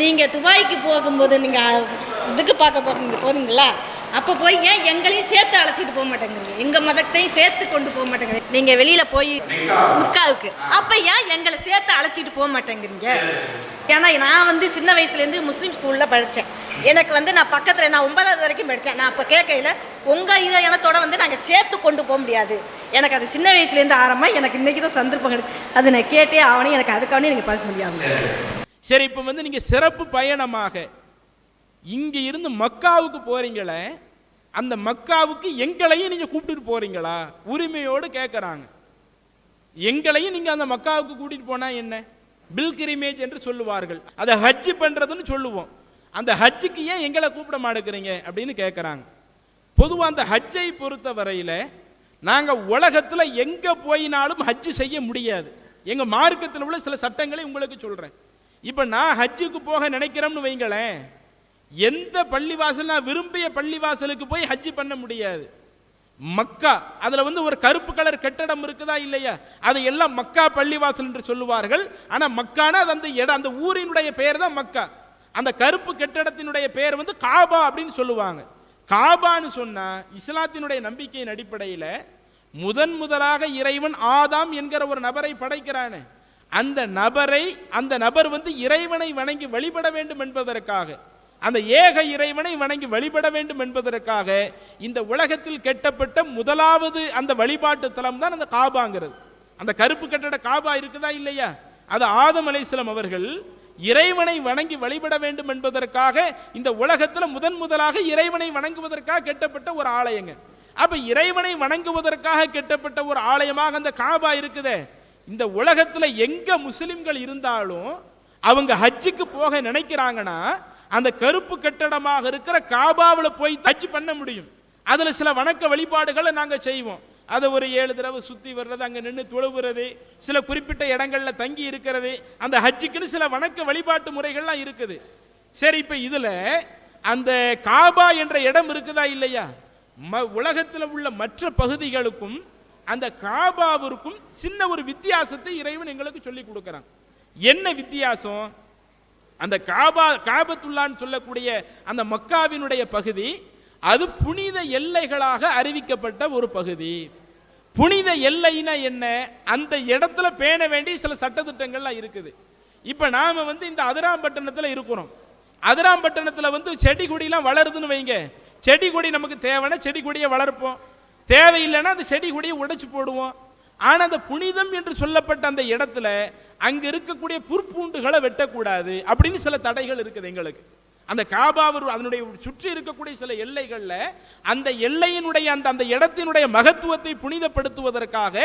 நீங்கள் துபாய்க்கு போகும்போது நீங்கள் இதுக்கு பார்க்க போகிறீங்க போகிறீங்களா அப்போ போய் ஏன் எங்களையும் சேர்த்து அழைச்சிட்டு போக மாட்டேங்கிறீங்க? எங்கள் மதத்தையும் சேர்த்து கொண்டு போக மாட்டேங்கிறீங்க. நீங்கள் வெளியில் போய் முக்காவுக்கு. அப்போ ஏன் எங்களை சேர்த்து அழைச்சிட்டு போக மாட்டேங்கிறீங்க? ஏன்னா நான் வந்து சின்ன வயசுலேருந்து முஸ்லீம் ஸ்கூலில் படித்தேன் எனக்கு வந்து நான் பக்கத்தில் நான் ஒன்பதாவது வரைக்கும் படித்தேன் நான் அப்போ கேட்கையில் உங்கள் இதை இனத்தோட வந்து நாங்கள் சேர்த்து கொண்டு போக முடியாது. எனக்கு அது சின்ன வயசுலேருந்து ஆரம்பமாக எனக்கு இன்றைக்கி தான் சந்தர்ப்பம் கிடையாது அது நான் கேட்டே ஆகணும் எனக்கு அதுக்காகவே நீங்கள் பதில் முடியாது சரி இப்போ வந்து நீங்கள் சிறப்பு பயணமாக இங்கே இருந்து மக்காவுக்கு போகிறீங்களே அந்த மக்காவுக்கு எங்களையும் நீங்கள் கூப்பிட்டுட்டு போகிறீங்களா உரிமையோடு கேட்குறாங்க எங்களையும் நீங்கள் அந்த மக்காவுக்கு கூட்டிகிட்டு போனால் என்ன? பில்கிரிமேஜ் என்று சொல்லுவார்கள். அதை ஹஜ் பண்ணுறதுன்னு சொல்லுவோம். அந்த ஹஜ்ஜுக்கு ஏன் எங்களை கூப்பிட மாட்டேங்கிறீங்க? அப்படின்னு கேட்குறாங்க பொதுவாக அந்த ஹஜ்ஜை பொறுத்த வரையில் நாங்கள் உலகத்தில் எங்கே போயினாலும் ஹஜ்ஜு செய்ய முடியாது. எங்கள் மார்க்கத்தில் உள்ள சில சட்டங்களை உங்களுக்கு சொல்கிறேன் இப்போ நான் ஹஜ்ஜுக்கு போக நினைக்கிறேன்னு வைங்களேன் எந்த பள்ளிவாசல் நான் விரும்பிய பள்ளிவாசலுக்கு போய் ஹஜ்ஜு பண்ண முடியாது. மக்கா அதில் வந்து ஒரு கருப்பு கலர் கட்டடம் இருக்குதா இல்லையா? அதை எல்லாம் மக்கா பள்ளிவாசல் என்று சொல்லுவார்கள். ஆனால் மக்கானா அது அந்த இடம் அந்த ஊரினுடைய பெயர் தான் மக்கா. அந்த கருப்பு கட்டடத்தினுடைய பெயர் வந்து காபா அப்படின்னு சொல்லுவாங்க. காபான்னு சொன்னால் இஸ்லாத்தினுடைய நம்பிக்கையின் அடிப்படையில் முதன் முதலாக இறைவன் ஆதாம் என்கிற ஒரு நபரை படைக்கிறானே. அந்த நபரை அந்த நபர் வந்து இறைவனை வணங்கி வழிபட வேண்டும் என்பதற்காக அந்த ஏக இறைவனை வணங்கி வழிபட வேண்டும் என்பதற்காக இந்த உலகத்தில் கெட்டப்பட்ட முதலாவது அந்த வழிபாட்டு தலம் தான் அந்த காபாங்கிறது. அந்த கருப்பு கட்டட காபா இருக்குதா இல்லையா? அது ஆதம் அலைஹிஸ்ஸலாம் அவர்கள் இறைவனை வணங்கி வழிபட வேண்டும் என்பதற்காக இந்த உலகத்தில் முதன் முதலாக இறைவனை வணங்குவதற்காக கெட்டப்பட்ட ஒரு ஆலயங்க. அப்ப இறைவனை வணங்குவதற்காக கெட்டப்பட்ட ஒரு ஆலயமாக அந்த காபா இருக்குதே. இந்த உலகத்துல எங்க முஸ்லிம்கள் இருந்தாலும் அவங்க ஹஜ்ஜுக்கு போக நினைக்கிறாங்கன்னா அந்த கருப்பு கட்டடமாக இருக்கிற காபாவில் போய் ஹஜ் பண்ண முடியும். அதுல சில வணக்க வழிபாடுகளை நாங்கள் செய்வோம். அதை ஒரு ஏழு தடவை சுத்தி வர்றது அங்க நின்று தொழுவுறது சில குறிப்பிட்ட இடங்கள்ல தங்கி இருக்கிறது அந்த ஹஜ்ஜுக்குன்னு சில வணக்க வழிபாட்டு முறைகள்லாம் இருக்குது. சரி இப்ப இதுல அந்த காபா என்ற இடம் இருக்குதா இல்லையா? ம உலகத்தில் உள்ள மற்ற பகுதிகளுக்கும் அந்த காபாவிற்கும் சின்ன ஒரு வித்தியாசத்தை இறைவன் எங்களுக்கு சொல்லி கொடுக்குறான். என்ன வித்தியாசம்? அந்த காபா காபத்துல்லான்னு சொல்லக்கூடிய அந்த மக்காவினுடைய பகுதி அது புனித எல்லைகளாக அறிவிக்கப்பட்ட ஒரு பகுதி. புனித எல்லைனா என்ன? அந்த இடத்துல பேண வேண்டிய சில சட்டத்திட்டங்கள்லாம் இருக்குது. இப்போ நாம் வந்து இந்த அதிராம்பட்டினத்தில் இருக்கிறோம். அதிராம்பட்டினத்தில் வந்து செடி கொடிலாம் வளருதுன்னு வைங்க. செடி கொடி நமக்கு தேவைன்னா செடி கொடியை வளர்ப்போம். தேவையில்லைன்னா அந்த செடி கொடியை உடைச்சு போடுவோம். ஆனால் அந்த புனிதம் என்று சொல்லப்பட்ட அந்த இடத்துல அங்கே இருக்கக்கூடிய புற்பூண்டுகளை வெட்டக்கூடாது அப்படின்னு சில தடைகள் இருக்குது எங்களுக்கு. அந்த காபாவர் அதனுடைய சுற்றி இருக்கக்கூடிய சில எல்லைகளில் அந்த எல்லையினுடைய அந்த அந்த இடத்தினுடைய மகத்துவத்தை புனிதப்படுத்துவதற்காக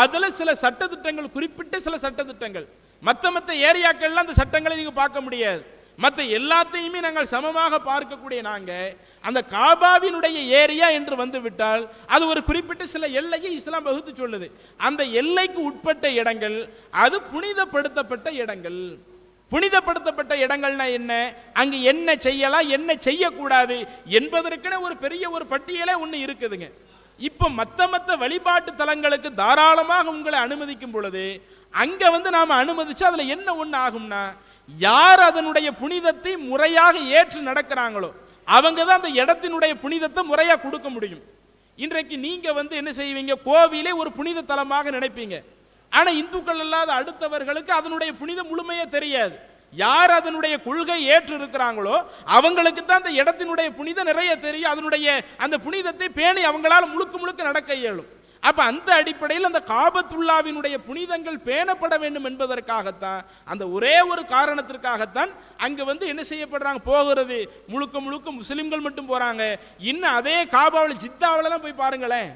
அதில் சில சட்டத்திட்டங்கள் குறிப்பிட்ட சில சட்டத்திட்டங்கள். மற்ற மற்ற ஏரியாக்கள்லாம் அந்த சட்டங்களை நீங்கள் பார்க்க முடியாது. மற்ற எல்லாத்தையுமே நாங்கள் சமமாக பார்க்கக்கூடிய நாங்கள் அந்த காபாவினுடைய ஏரியா என்று வந்துவிட்டால் அது ஒரு குறிப்பிட்ட சில எல்லையை இஸ்லாம் வகுத்து சொல்லுது. அந்த எல்லைக்கு உட்பட்ட இடங்கள் அது புனிதப்படுத்தப்பட்ட இடங்கள். புனிதப்படுத்தப்பட்ட இடங்கள்னா என்ன? அங்கு என்ன செய்யலாம் என்ன செய்யக்கூடாது என்பதற்கென ஒரு பெரிய ஒரு பட்டியலே ஒன்று இருக்குதுங்க. இப்போ மற்ற மற்ற வழிபாட்டு தலங்களுக்கு தாராளமாக உங்களை அனுமதிக்கும் பொழுது அங்கே வந்து நாம் அனுமதிச்சு அதில் என்ன ஒன்று ஆகும்னா யார் அதனுடைய புனிதத்தை முறையாக ஏற்று நடக்கிறாங்களோ அவங்க தான் அந்த இடத்தினுடைய புனிதத்தை முறையாக கொடுக்க முடியும். இன்றைக்கு நீங்கள் வந்து என்ன செய்வீங்க? கோவிலே ஒரு புனித தலமாக நினைப்பீங்க. ஆனால் இந்துக்கள் அல்லாத அடுத்தவர்களுக்கு அதனுடைய புனிதம் முழுமையே தெரியாது. யார் அதனுடைய கொள்கை ஏற்று இருக்கிறாங்களோ அவங்களுக்கு தான் அந்த இடத்தினுடைய புனிதம் நிறைய தெரியும். அதனுடைய அந்த புனிதத்தை பேணி அவங்களால் முழுக்க முழுக்க நடக்க இயலும். அப்ப அந்த அடிப்படையில் அந்த காபத்துல்லாவினுடைய புனிதங்கள் பேணப்பட வேண்டும் என்பதற்காகத்தான் அந்த ஒரே ஒரு காரணத்திற்காகத்தான் அங்கு வந்து என்ன செய்யப்படுறாங்க? போகிறது. முழுக்க முழுக்க முஸ்லிம்கள் மட்டும் போறாங்க. இன்னும் அதே காபாவில் ஜித்தாவிலலாம் போய் பாருங்களேன்.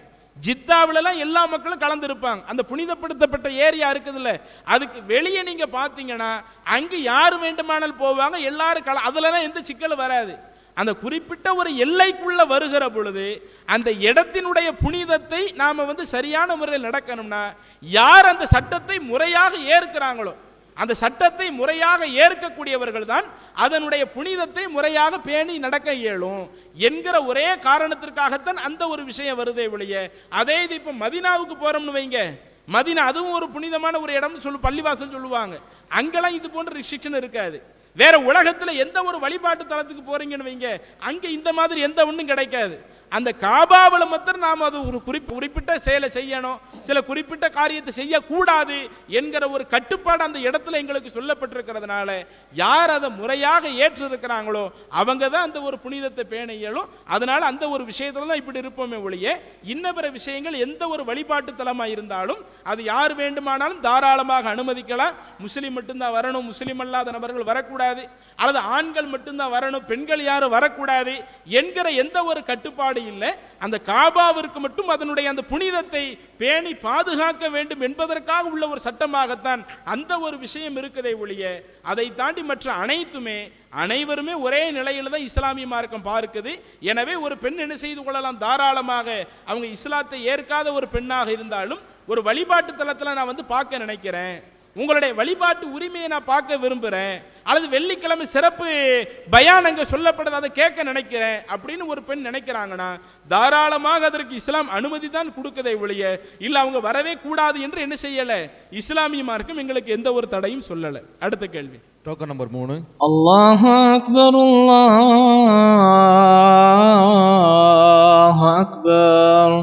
ஜித்தாவிலலாம் எல்லா மக்களும் கலந்துருப்பாங்க. அந்த புனிதப்படுத்தப்பட்ட ஏரியா இருக்குதுல்ல அதுக்கு வெளியே நீங்கள் பார்த்தீங்கன்னா அங்கே யார் வேண்டுமானால் போவாங்க எல்லாரும் கல அதுலலாம் எந்த சிக்கலும் வராது. அந்த குறிப்பிட்ட ஒரு எல்லைக்குள்ள வருகிற பொழுது அந்த இடத்தினுடைய புனிதத்தை நாம் வந்து சரியான முறையில் நடக்கணும்னா யார் அந்த சட்டத்தை முறையாக ஏற்கிறாங்களோ அந்த சட்டத்தை முறையாக ஏற்கக்கூடியவர்கள் தான் அதனுடைய புனிதத்தை முறையாக பேணி நடக்க இயலும் என்கிற ஒரே காரணத்திற்காகத்தான் அந்த ஒரு விஷயம் வருதே ஒழிய அதே இது இப்போ மதினாவுக்கு போறோம்னு வைங்க. மதினா அதுவும் ஒரு புனிதமான ஒரு இடம்னு சொல்லு பள்ளிவாசல் சொல்லுவாங்க. அங்கெல்லாம் இது போன்ற ரிஸ்ட்ரிக்ஷன் இருக்காது. வேற உலகத்துல எந்த ஒரு வழிபாட்டு தலத்துக்கு போறீங்கன்னு வைங்க. அங்க இந்த மாதிரி எந்த ஒண்ணும் கிடைக்காது. அந்த காபாவில் மாத்திரம் நாம் அது ஒரு குறிப்பு குறிப்பிட்ட செயலை செய்யணும். சில குறிப்பிட்ட காரியத்தை செய்யக்கூடாது என்கிற ஒரு கட்டுப்பாடு அந்த இடத்துல எங்களுக்கு சொல்லப்பட்டிருக்கிறதுனால யார் அதை முறையாக ஏற்று இருக்கிறாங்களோ அவங்க தான் அந்த ஒரு புனிதத்தை பேண இயலும். அதனால அந்த ஒரு விஷயத்துல தான் இப்படி இருப்போமே ஒழிய இன்ன பிற விஷயங்கள் எந்த ஒரு வழிபாட்டு தலமாக இருந்தாலும் அது யார் வேண்டுமானாலும் தாராளமாக அனுமதிக்கலாம். முஸ்லீம் மட்டும்தான் வரணும் முஸ்லீம் அல்லாத நபர்கள் வரக்கூடாது. அல்லது ஆண்கள் மட்டும்தான் வரணும் பெண்கள் யாரும் வரக்கூடாது என்கிற எந்த ஒரு கட்டுப்பாடு இல்லை. அந்த காபாவிற்கு மட்டும் அதனுடைய அந்த புனிதத்தை பேணி பாதுகாக்க வேண்டும் என்பதற்காக உள்ள ஒரு சட்டமாகத்தான் அந்த ஒரு விஷயம் இருக்கதை ஒழிய அதை தாண்டி மற்ற அனைத்துமே அனைவருமே ஒரே நிலையில் தான் இஸ்லாமிய மார்க்கம் பார்க்குது. எனவே ஒரு பெண் என்ன செய்து கொள்ளலாம்? தாராளமாக அவங்க இஸ்லாத்தை ஏற்காத ஒரு பெண்ணாக இருந்தாலும் ஒரு வழிபாட்டு தளத்தில் நான் வந்து பார்க்க நினைக்கிறேன். உங்களுடைய வழிபாட்டு உரிமையை நான் பார்க்க விரும்புகிறேன் அல்லது வெள்ளிக்கிழமை சிறப்பு பயானங்க சொல்லப்படுது அதை கேட்க நினைக்கிறேன் அப்படின்னு ஒரு பெண் நினைக்கிறாங்கன்னா தாராளமாக அதற்கு இஸ்லாம் அனுமதி தான் கொடுக்கதை ஒழிய இல்லை அவங்க வரவே கூடாது என்று என்ன செய்யலை? இஸ்லாமிய மார்க்கும் எங்களுக்கு எந்த ஒரு தடையும் சொல்லலை. அடுத்த கேள்வி. டோக்கன் நம்பர் மூணு. அல்லாஹ் அக்பர் அல்லாஹ் அக்பர்